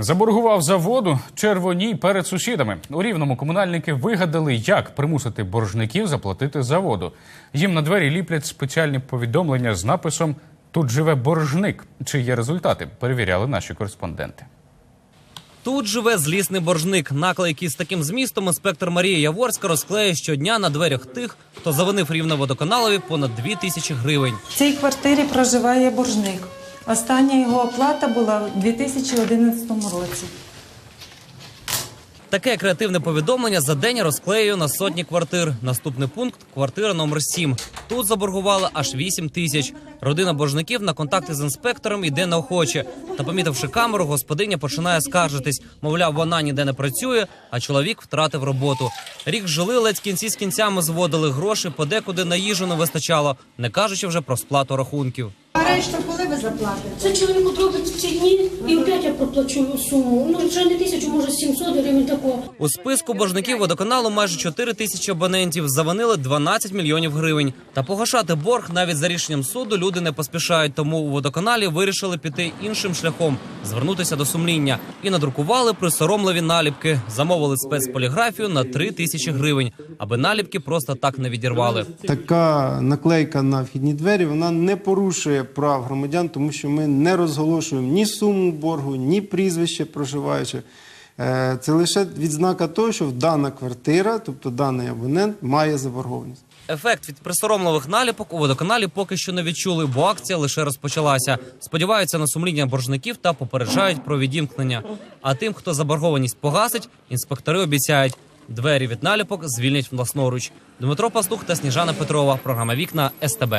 Заборгував за воду червоній перед сусідами. У рівному комунальники вигадали, як примусити боржників заплатити за воду. Їм на двері ліплять спеціальні повідомлення з написом Тут живе боржник. Чи є результати? Перевіряли наші кореспонденти. Тут живе злісний боржник. Наклейки з таким змістом інспектор Марія Яворська розклеє щодня на дверях тих, хто завинив рівноводоканалові понад 2 тисячі гривень. В цій квартирі проживає боржник. Остання його оплата була в 2011 році. Таке креативне повідомлення за день розклею на сотні квартир. Наступний пункт квартира номер 7. Тут заборгували аж 8 тисяч. Родина боржників на контакти з інспектором йде неохоче. Та помітивши камеру, господиня починає скаржитись. Мовляв, вона ніде не працює, а чоловік втратив роботу. Рік жили, ледь кінці з кінцями зводили гроші, подекуди на їжу не вистачало, не кажучи вже про сплату рахунків. А решту коли ви заплатите? Це чоловік робить в ці дні і опять я проплачу суму. Ну вже не тисячу, може 700 гривень такого. У списку боржників водоканалу майже 4 тисячі абонентів завинили 12 мільйонів гривень. Та погашати борг навіть за рішенням суду люди не поспішають. Тому у водоканалі вирішили піти іншим шляхом, звернутися до сумління і надрукували присоромливі наліпки. Замовили спецполіграфію на 3 тисячі гривень, аби наліпки просто так не відірвали. Така наклейка на вхідні двері вона не порушує прав громадян, тому що ми не розголошуємо ні суму боргу, ні прізвище проживаючих. Е, Це лише відзнака того, що дана квартира, тобто даний абонент, має заборгованість. Ефект від присоромливих наліпок у водоканалі поки що не відчули, бо акція лише розпочалася. Сподіваються на сумління боржників та попереджають про відімкнення. А тим, хто заборгованість погасить, інспектори обіцяють. Двері від наліпок звільнять власноруч. Дмитро Пастух та Сніжана Петрова. Програма Вікна СТБ.